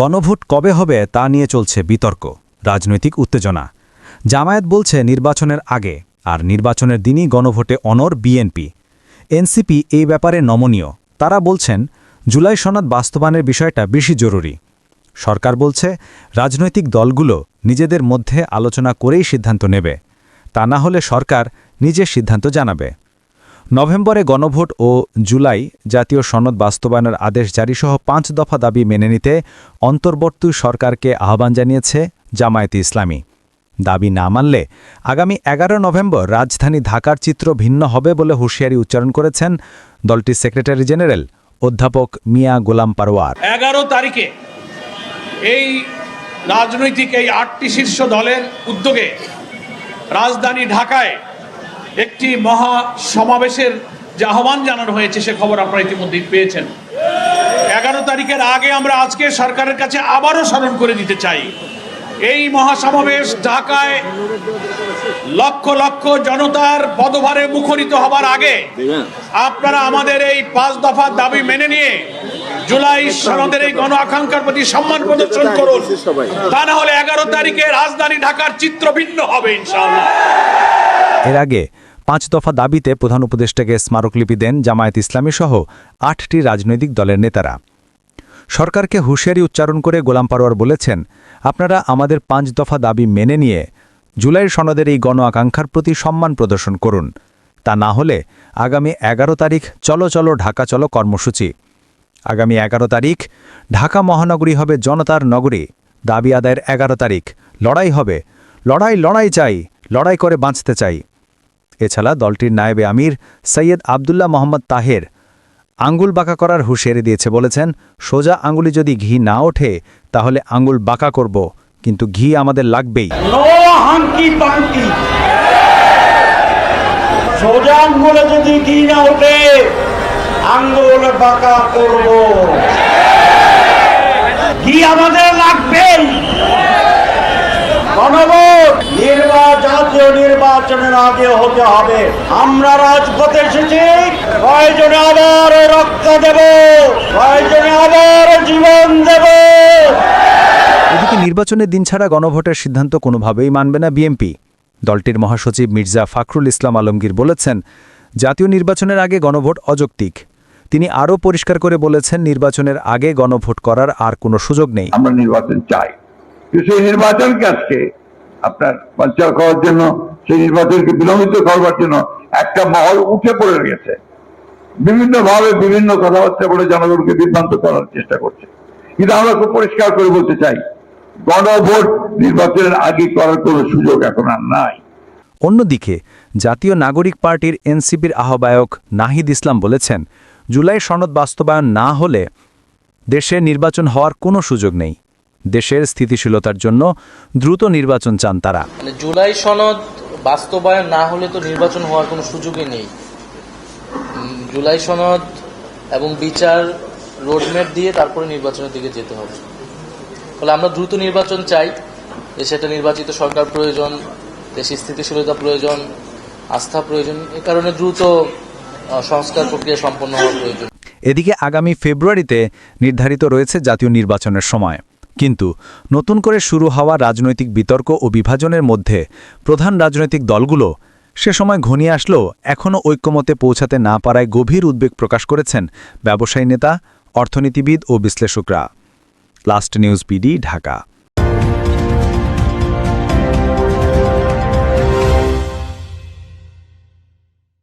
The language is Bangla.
গণভোট কবে হবে তা নিয়ে চলছে বিতর্ক, রাজনৈতিক উত্তেজনা। জামায়াত বলছে নির্বাচনের আগে, আর নির্বাচনের দিনই গণভোটে অনর বিএনপি। এনসিপি এই ব্যাপারে নমনীয়। তারা বলছেন, জুলাই সনদ বাস্তবায়নের বিষয়টা বেশি জরুরি। সরকার বলছে, রাজনৈতিক দলগুলো নিজেদের মধ্যে আলোচনা করেই সিদ্ধান্ত নেবে। তা না হলে সরকার নিজের সিদ্ধান্ত জানাবে। নভেম্বরে গণভোট ও জুলাই জাতীয় সনদ বাস্তবায়নের আদেশ জারিসহ পাঁচ দফা দাবি মেনে নিতে অন্তর্বর্তী সরকারকে আহ্বান জানিয়েছে জামায়াতে ইসলামী। দাবি না মানলে আগামী এগারো নভেম্বর রাজধানী ঢাকার চিত্র ভিন্ন হবে বলে হুঁশিয়ারি উচ্চারণ করেছেন দলটির সেক্রেটারি জেনারেল অধ্যাপক মিয়া গোলাম পারোয়ার। এগারো তারিখে এই রাজনৈতিক এই আটটি শীর্ষ দলের উদ্যোগে রাজধানী ঢাকায় একটি মহা সমাবেশের যে আহ্বান জানানো হয়েছে, সে খবর আপনারা ইতিমধ্যেই পেয়েছেন। এগারো তারিখের আগে আমরা আজকে সরকারের কাছে আবারও স্মরণ করে দিতে চাই। এই মহাসমাবেশ ঢাকায় লক্ষ লক্ষ জনতার পদভারে মুখরিত হবার আগে আপনারা আমাদের এই পাঁচ দফা দাবি মেনে নিয়ে জুলাই সনদের এই গণ আকাঙ্ক্ষার প্রতি সম্মান প্রদর্শন করুন। তা না হলে এগারো তারিখে রাজধানী ঢাকার চিত্র ভিন্ন হবে, ইনশাআল্লাহ। এর আগে পাঁচ দফা দাবিতে প্রধান উপদেষ্টাকে স্মারকলিপি দেন জামায়াত ইসলামী সহ আটটি রাজনৈতিক দলের নেতারা। সরকারকে হুঁশিয়ারি উচ্চারণ করে গোলাম পারোয়ার বলেছেন, আপনারা আমাদের পাঁচ দফা দাবি মেনে নিয়ে জুলাইয়ের সনদের এই গণ আকাঙ্ক্ষার প্রতি সম্মান প্রদর্শন করুন। তা না হলে আগামী এগারো তারিখ চলো চলো ঢাকা চলো কর্মসূচি। আগামী এগারো তারিখ ঢাকা মহানগরী হবে জনতার নগরী। দাবি আদায়ের এগারো তারিখ। লড়াই হবে। লড়াই লড়াই চাই। লড়াই করে বাঁচতে চাই। এছাড়া দলটির নায়েবে আমির সৈয়দ আবদুল্লাহ মোহাম্মদ তাহের আঙ্গুল বাঁকা করার হুঁশিয়ারি দিয়েছে বলেছেন, সোজা আঙ্গুলি যদি ঘি না ওঠে, তাহলে আঙ্গুল বাঁকা করব, কিন্তু ঘি আমাদের লাগবেই। আমাদের লাগবেই। গণভোট নির্বা জাতীয় নির্বাচনের আগে হতে হবে। আমরা রাজপথে এসেছি কয়জনে আবার রক্ত দেব? কয়জনে আবার জীবন দেব? এদিকে নির্বাচনের দিন ছাড়া গণভোটের সিদ্ধান্ত কোনোভাবেই মানবে না বিএমপি দলটির মহাসচিব মির্জা ফাখরুল ইসলাম আলমগীর বলেছেন জাতীয় নির্বাচনের আগে গণভোট অযৌক্তিক। তিনি আরও পরিষ্কার করে বলেছেন নির্বাচনের আগে গণভোট করার আর কোনো সুযোগ নেই। আমরা নির্বাচন চাই। কিন্তু সেই নির্বাচনকে আজকে আপনার বাঞ্চাল করার জন্য, সেই নির্বাচনকে বিলম্বিত করবার জন্য একটা মহল উঠে পড়ে গেছে। বিভিন্ন ভাবে বিভিন্ন কথাবার্তা বলে জনগণকে বিভ্রান্ত করার চেষ্টা করছে। কিন্তু আমরা খুব পরিষ্কার করে বলতে চাই, গণভোট নির্বাচনের আগে করার কোনো সুযোগ এখন আর নাই। অন্যদিকে, জাতীয় নাগরিক পার্টির এনসিপির আহ্বায়ক নাহিদ ইসলাম বলেছেন, জুলাই সনদ বাস্তবায়ন না হলে দেশে নির্বাচন হওয়ার কোনো সুযোগ নেই। দেশের স্থিতিশীলতার জন্য দ্রুত নির্বাচন চান তারা। মানে জুলাই সনদ বাস্তবায়ন না হলে তো নির্বাচন হওয়ার কোনো সুযোগই নেই। জুলাই সনদ এবং বিচার রোডম্যাপ দিয়ে তারপরে নির্বাচনের দিকে যেতে হবে। ফলে আমরা দ্রুত নির্বাচন চাই। দেশে একটা নির্বাচিত সরকার প্রয়োজন দেশে স্থিতিশীলতা প্রয়োজন আস্থা প্রয়োজন এ কারণে দ্রুত সংস্কার প্রক্রিয়া সম্পন্ন হওয়া প্রয়োজন। এদিকে আগামী ফেব্রুয়ারিতে নির্ধারিত রয়েছে জাতীয় নির্বাচনের সময়। কিন্তু নতুন করে শুরু হওয়া রাজনৈতিক বিতর্ক ও বিভাজনের মধ্যে প্রধান রাজনৈতিক দলগুলো সে সময় ঘনিয়ে আসলেও এখনও ঐক্যমতে পৌঁছাতে না পারায় গভীর উদ্বেগ প্রকাশ করেছেন ব্যবসায়ী নেতা, অর্থনীতিবিদ ও বিশ্লেষকরা। Last news PD Dhaka.